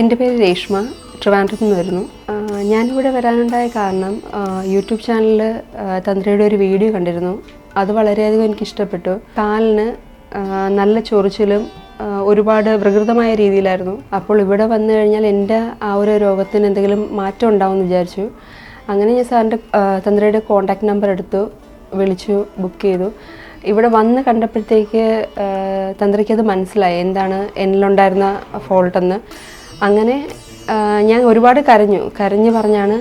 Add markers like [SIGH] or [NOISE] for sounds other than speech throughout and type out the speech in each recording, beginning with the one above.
എന്റെ പേര് രേഷ്മ ട്രിവാൻഡ്രത്ത് നിന്ന് വരുന്നു. ഞാനിവിടെ വരാനുണ്ടായ കാരണം യൂട്യൂബ് ചാനലിൽ തന്ത്രിയുടെ ഒരു വീഡിയോ കണ്ടിരുന്നു. അത് വളരെയധികം എനിക്ക് ഇഷ്ടപ്പെട്ടു കാലിന് നല്ല ചൊറിച്ചിലും ഒരുപാട് വികൃതമായ രീതിയിലായിരുന്നു. അപ്പോൾ ഇവിടെ വന്നു കഴിഞ്ഞാൽ എന്റെ ആ ഒരു രോഗത്തിന് എന്തെങ്കിലും മാറ്റം ഉണ്ടാവുമെന്ന് വിചാരിച്ചു. അങ്ങനെ ഞാൻ സാറിന്റെ തന്ത്രിയുടെ കോൺടാക്ട് നമ്പർ എടുത്തു വിളിച്ചു ബുക്ക് ചെയ്തു. ഇവിടെ വന്ന് കണ്ടപ്പോഴത്തേക്ക് തന്ത്രിക്കത് മനസ്സിലായി. എന്താണ് എന്നിലുണ്ടായിരുന്ന ഫോൾട്ടെന്ന്. അങ്ങനെ ഞാൻ ഒരുപാട് കരഞ്ഞു. കരഞ്ഞു പറഞ്ഞാണ്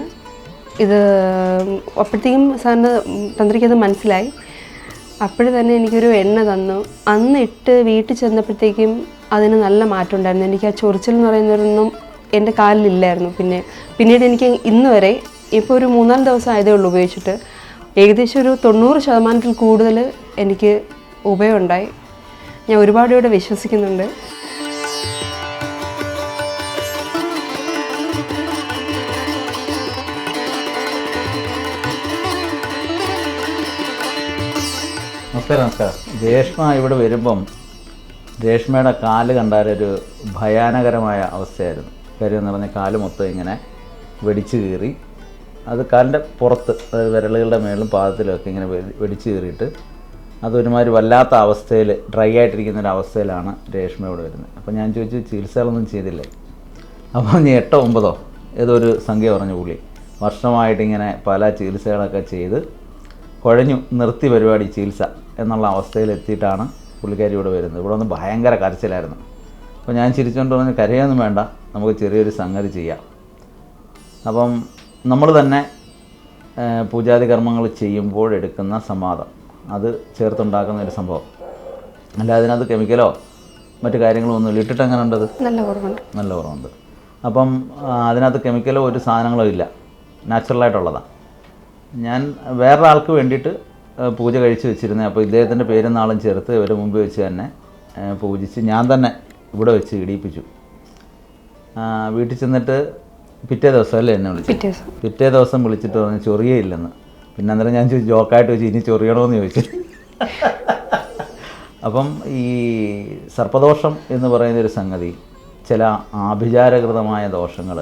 ഇത് അപ്പോഴത്തേക്കും സാറിന് തന്ത്രിക്ക് അത് മനസ്സിലായി. അപ്പോഴ് തന്നെ എനിക്കൊരു എണ്ണ തന്നു. അന്ന് ഇട്ട് വീട്ടിൽ ചെന്നപ്പോഴത്തേക്കും അതിന് നല്ല മാറ്റം ഉണ്ടായിരുന്നു എനിക്ക് ആ ചൊറിച്ചിൽ എന്ന് പറയുന്നതൊന്നും എന്റെ കാലിലില്ലായിരുന്നു. പിന്നെ പിന്നീട് എനിക്ക് ഇന്ന് വരെ ഇപ്പോൾ ഒരു മൂന്നാൽ ദിവസം ആയതേ ഉള്ളൂ ഉപയോഗിച്ചിട്ട് ഏകദേശം ഒരു തൊണ്ണൂറ് ശതമാനത്തിൽ കൂടുതൽ എനിക്ക് ഉപയോഗമുണ്ടായി. ഞാൻ ഒരുപാട് ഇവിടെ വിശ്വസിക്കുന്നുണ്ട്. നമസ്കാരം നമസ്കാരം. രേഷ്മ ഇവിടെ വരുമ്പം രേഷ്മയുടെ കാൽ കണ്ടാലൊരു ഭയാനകരമായ അവസ്ഥയായിരുന്നു. കാര്യം എന്ന് പറഞ്ഞാൽ കാൽ മൊത്തം ഇങ്ങനെ വെടിച്ചു കീറി. അത് കാലിന്റെ പുറത്ത് അതായത് വിരലുകളുടെ മേളിലും പാദത്തിലുമൊക്കെ ഇങ്ങനെ വെടിച്ചു കീറിയിട്ട് അതൊരുമാതിരി വല്ലാത്ത അവസ്ഥയിൽ ഡ്രൈ ആയിട്ടിരിക്കുന്ന ഒരു അവസ്ഥയിലാണ് ഇവിടെ വരുന്നത്. അപ്പോൾ ഞാൻ ചോദിച്ചു ചികിത്സകളൊന്നും ചെയ്തില്ലേ? അപ്പോൾ നീ എട്ടോ ഒമ്പതോ ഏതോ ഒരു സംഖ്യ പറഞ്ഞു പുള്ളി. വർഷമായിട്ടിങ്ങനെ പല ചികിത്സകളൊക്കെ ചെയ്ത് കുഴഞ്ഞു നിർത്തി പരിപാടി ചികിത്സ. എന്നുള്ള അവസ്ഥയിൽ എത്തിയിട്ടാണ് പുള്ളിക്കാരി ഇവിടെ വരുന്നത്. ഇവിടെ വന്ന് ഭയങ്കര കരച്ചിലായിരുന്നു. അപ്പോൾ ഞാൻ ചിരിച്ചുകൊണ്ട് പറഞ്ഞ് കരയൊന്നും വേണ്ട നമുക്ക് ചെറിയൊരു സംഗതി ചെയ്യാം. അപ്പം നമ്മൾ തന്നെ പൂജാതി കർമ്മങ്ങൾ ചെയ്യുമ്പോൾ എടുക്കുന്ന സമാധം. അത് ചേർത്തുണ്ടാക്കുന്ന ഒരു സംഭവം. അല്ല അതിനകത്ത് കെമിക്കലോ മറ്റു കാര്യങ്ങളോ ഒന്നും ഇട്ടിട്ട് എങ്ങനെ ഉണ്ടത് നല്ല കുറവുണ്ട്. നല്ല കുറവുണ്ട്. അപ്പം അതിനകത്ത് കെമിക്കലോ ഒരു സാധനങ്ങളോ ഇല്ല. നാച്ചുറലായിട്ടുള്ളതാണ്. ഞാൻ വേറൊരാൾക്ക് വേണ്ടിയിട്ട് പൂജ കഴിച്ചു വെച്ചിരുന്നത് അപ്പോൾ ഇദ്ദേഹത്തിന്റെ പേരും നാളും ചേർത്ത് ഇവരെ മുമ്പ് വെച്ച് തന്നെ പൂജിച്ച് ഞാൻ തന്നെ ഇവിടെ വെച്ച് ഇടിയിപ്പിച്ചു. വീട്ടിൽ ചെന്നിട്ട് പിറ്റേ ദിവസം അല്ലേ എന്നെ വിളിച്ചു പിറ്റേ ദിവസം. പിറ്റേ ദിവസം വിളിച്ചിട്ട് പറഞ്ഞു ചൊറിയയില്ലെന്ന് പിന്നെ അന്നേരം ഞാൻ ചോദിച്ചു ജോക്കായിട്ട് വെച്ച് ഇനി ചൊറിയണമെന്ന് ചോദിച്ചു. [LAUGHS] അപ്പം ഈ സർപ്പദോഷം എന്ന് പറയുന്ന ഒരു സംഗതി ചില ആഭിചാരകൃതമായ ദോഷങ്ങൾ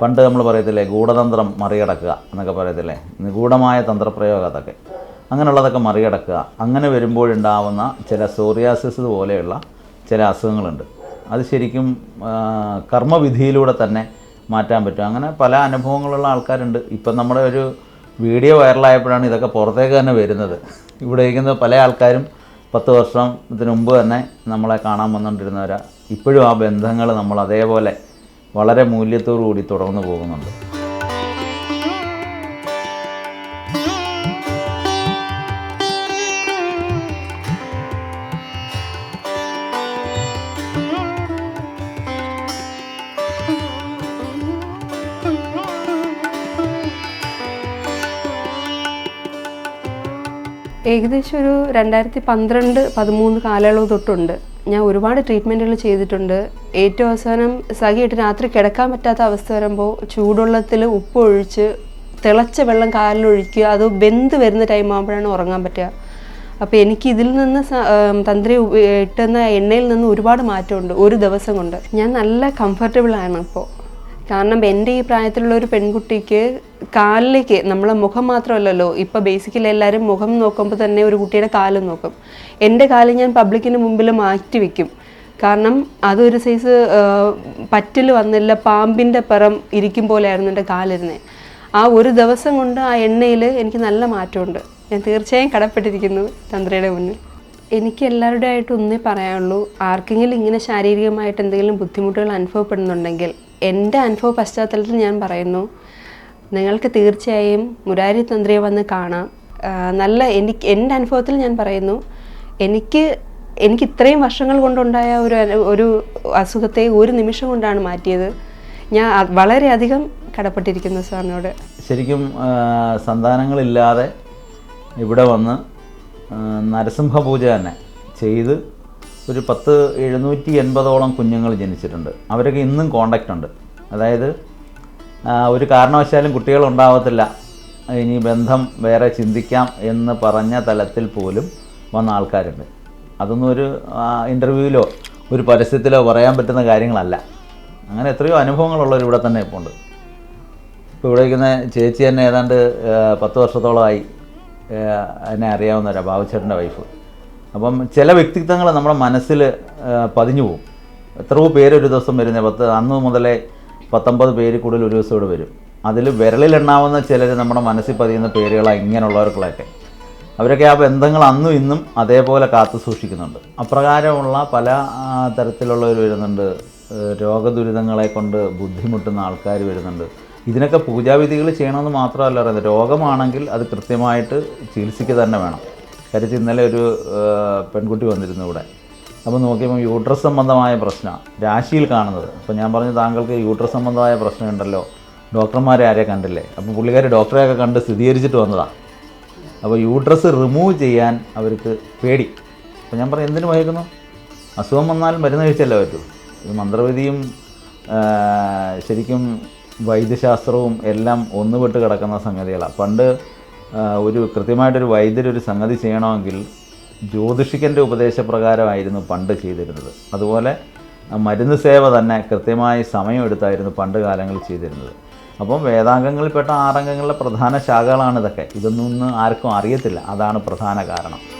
പണ്ട് നമ്മൾ പറയത്തില്ലേ ഗൂഢതന്ത്രം മറികടക്കുക എന്നൊക്കെ പറയത്തില്ലേ നിഗൂഢമായ തന്ത്രപ്രയോഗം അതൊക്കെ. അങ്ങനെയുള്ളതൊക്കെ മറികടക്കുക. അങ്ങനെ വരുമ്പോഴുണ്ടാവുന്ന ചില സോറിയാസിസ് പോലെയുള്ള ചില അസുഖങ്ങളുണ്ട്. അത് ശരിക്കും കർമ്മവിധിയിലൂടെ തന്നെ മാറ്റാൻ പറ്റും. അങ്ങനെ പല അനുഭവങ്ങളുള്ള ആൾക്കാരുണ്ട്. ഇപ്പം നമ്മുടെ ഒരു വീഡിയോ വൈറലായപ്പോഴാണ് ഇതൊക്കെ പുറത്തേക്ക് തന്നെ വരുന്നത്. ഇവിടെ ഇരിക്കുന്ന പല ആൾക്കാരും പത്ത് വർഷത്തിന് മുമ്പ് തന്നെ നമ്മളെ കാണാൻ വന്നുകൊണ്ടിരുന്നവരാ. ഇപ്പോഴും ആ ബന്ധങ്ങൾ നമ്മൾ അതേപോലെ വളരെ മൂല്യത്തോടു കൂടി തുടർന്ന് പോകുന്നുണ്ട്. ഏകദേശം ഒരു രണ്ടായിരത്തി പന്ത്രണ്ട് പതിമൂന്ന് കാലയളവ് തൊട്ടുണ്ട്. ഞാൻ ഒരുപാട് ട്രീറ്റ്മെന്റുകൾ ചെയ്തിട്ടുണ്ട്. ഏറ്റവും അവസാനം സഹിയിട്ട് രാത്രി കിടക്കാൻ പറ്റാത്ത അവസ്ഥ വരുമ്പോൾ ചൂടുവെള്ളത്തിൽ ഉപ്പ് ഒഴിച്ച് തിളച്ച വെള്ളം കാലിലൊഴിക്കുക അത് വെന്ത് വരുന്ന ടൈം ആകുമ്പോഴാണ് ഉറങ്ങാൻ പറ്റുക. അപ്പോൾ എനിക്ക് ഇതിൽ നിന്ന് തന്ത്രി ഇട്ടുന്ന എണ്ണയിൽ നിന്ന് ഒരുപാട് മാറ്റമുണ്ട് ഒരു ദിവസം കൊണ്ട്. ഞാൻ നല്ല കംഫർട്ടബിൾ ആണ് ഇപ്പോൾ കാരണം എന്റെ ഈ പ്രായത്തിലുള്ള ഒരു പെൺകുട്ടിക്ക് കാലിലേക്ക് നമ്മളെ മുഖം മാത്രമല്ലല്ലോ ഇപ്പോൾ ബേസിക്കലി എല്ലാവരും മുഖം നോക്കുമ്പോൾ തന്നെ ഒരു കുട്ടിയുടെ കാലും നോക്കും. എന്റെ കാൽ ഞാൻ പബ്ലിക്കിന് മുമ്പിൽ മാറ്റി വെക്കും. കാരണം അതൊരു സൈസ് പറ്റിൽ വന്നില്ല പാമ്പിന്റെ പിറം ഇരിക്കും പോലെയായിരുന്നു എന്റെ കാലിരുന്നത് ആ ഒരു ദിവസം കൊണ്ട് ആ എണ്ണയിൽ എനിക്ക് നല്ല മാറ്റമുണ്ട്. ഞാൻ തീർച്ചയായും കടപ്പെട്ടിരിക്കുന്നു തന്ത്രയുടെ മുന്നിൽ. എനിക്ക് എല്ലാവരുടെ ആയിട്ട് ഒന്നേ പറയാനുള്ളൂ ആർക്കെങ്കിലും ഇങ്ങനെ ശാരീരികമായിട്ട് എന്തെങ്കിലും ബുദ്ധിമുട്ടുകൾ അനുഭവപ്പെടുന്നുണ്ടെങ്കിൽ എന്റെ അനുഭവ പശ്ചാത്തലത്തിൽ ഞാൻ പറയുന്നു നിങ്ങൾക്ക് തീർച്ചയായും മുരാരി തന്ത്രിയെ വന്ന് കാണാം. നല്ല എനിക്ക് എന്റെ അനുഭവത്തിൽ ഞാൻ പറയുന്നു എനിക്ക് എനിക്ക് ഇത്രയും വർഷങ്ങൾ കൊണ്ടുണ്ടായ ഒരു ഒരു അസുഖത്തെ ഒരു നിമിഷം കൊണ്ടാണ് മാറ്റിയത്. ഞാൻ വളരെയധികം കടപ്പെട്ടിരിക്കുന്നു സാറിനോട്. ശരിക്കും സന്താനങ്ങളില്ലാതെ ഇവിടെ വന്ന് നരസിംഹ പൂജ തന്നെ ചെയ്ത് ഒരു പത്ത് എഴുന്നൂറ്റി എൺപതോളം കുഞ്ഞുങ്ങൾ ജനിച്ചിട്ടുണ്ട്. അവരൊക്കെ ഇന്നും കോണ്ടാക്റ്റ് ഉണ്ട്. അതായത് ഒരു കാരണവശാലും കുട്ടികൾ ഉണ്ടാവത്തില്ല. ഇനി ബന്ധം വേറെ ചിന്തിക്കാം എന്ന് പറഞ്ഞ തലത്തിൽ പോലും വന്ന ആൾക്കാരുണ്ട്. അതൊന്നും ഒരു ഇന്റർവ്യൂവിലോ ഒരു പരസ്യത്തിലോ പറയാൻ പറ്റുന്ന കാര്യങ്ങളല്ല. അങ്ങനെ എത്രയോ അനുഭവങ്ങളുള്ളവർ ഇവിടെ തന്നെ ഇപ്പോൾ ഉണ്ട്. ഇപ്പോൾ ഇവിടെ ഇരിക്കുന്ന ചേച്ചി തന്നെ ഏതാണ്ട് പത്ത് വർഷത്തോളമായി എന്നെ അറിയാവുന്നവരാണ് ബാബുച്ചേട്ടന്റെ വൈഫ് അപ്പം ചില വ്യക്തിത്വങ്ങൾ നമ്മുടെ മനസ്സിൽ പതിഞ്ഞു പോകും. എത്രയോ പേര് ഒരു ദിവസം വരുന്നത് പത്ത് അന്ന് മുതലേ പത്തൊമ്പത് പേര് കൂടുതൽ ഒരു ദിവസം ഇവിടെ വരും. അതിൽ വിരലിലെണ്ണാവുന്ന ചിലർ നമ്മുടെ മനസ്സിൽ പതിയുന്ന പേരുകളാണ് ഇങ്ങനെയുള്ളവർക്കുള്ളതൊക്കെ. അവരൊക്കെ ആ ബന്ധങ്ങൾ അന്നും ഇന്നും അതേപോലെ കാത്തു സൂക്ഷിക്കുന്നുണ്ട്. അപ്രകാരമുള്ള പല തരത്തിലുള്ളവർ വരുന്നുണ്ട്. രോഗദുരിതങ്ങളെ കൊണ്ട് ബുദ്ധിമുട്ടുന്ന ആൾക്കാർ വരുന്നുണ്ട്. ഇതിനൊക്കെ പൂജാവിധികൾ ചെയ്യണമെന്ന് മാത്രമല്ല പറയുന്നത്. രോഗമാണെങ്കിൽ അത് കൃത്യമായിട്ട് ചികിത്സിക്കുക തന്നെ വേണം. കാര്യത്തിൽ ഇന്നലെ ഒരു പെൺകുട്ടി വന്നിരുന്നു ഇവിടെ. അപ്പോൾ നോക്കിയപ്പോൾ യൂട്രസ് സംബന്ധമായ പ്രശ്നമാണ് രാശിയിൽ കാണുന്നത്. അപ്പോൾ ഞാൻ പറഞ്ഞു താങ്കൾക്ക് യൂട്രസ് സംബന്ധമായ പ്രശ്നമുണ്ടല്ലോ ഡോക്ടർമാരെ ആരെയും കണ്ടില്ലേ? അപ്പോൾ പുള്ളിക്കാർ ഡോക്ടറെയൊക്കെ കണ്ട് സ്ഥിരീകരിച്ചിട്ട് വന്നതാണ് അപ്പോൾ യൂട്രസ് റിമൂവ് ചെയ്യാൻ അവർക്ക് പേടി. അപ്പോൾ ഞാൻ പറഞ്ഞു എന്തിനു വഹിക്കുന്നു അസുഖം വന്നാലും മരുന്ന് കഴിച്ചല്ലേ പറ്റൂ? ഇത് മന്ത്രവിധിയും ശരിക്കും വൈദ്യശാസ്ത്രവും എല്ലാം ഒന്നുപെട്ട് കിടക്കുന്ന സംഗതികളാണ് പണ്ട് ഒരു കൃത്യമായിട്ടൊരു വൈദ്യരൊരു സംഗതി ചെയ്യണമെങ്കിൽ ജ്യോതിഷിക്കന്റെ ഉപദേശപ്രകാരമായിരുന്നു പണ്ട് ചെയ്തിരുന്നത്. അതുപോലെ മരുന്ന് സേവ തന്നെ കൃത്യമായി സമയമെടുത്തായിരുന്നു പണ്ട് കാലങ്ങളിൽ ചെയ്തിരുന്നത്. അപ്പം വേദാംഗങ്ങളിൽപ്പെട്ട ആറംഗങ്ങളിലെ പ്രധാന ശാഖകളാണ് ഇതൊക്കെ ഇതൊന്നും ആർക്കും അറിയത്തില്ല. അതാണ് പ്രധാന കാരണം.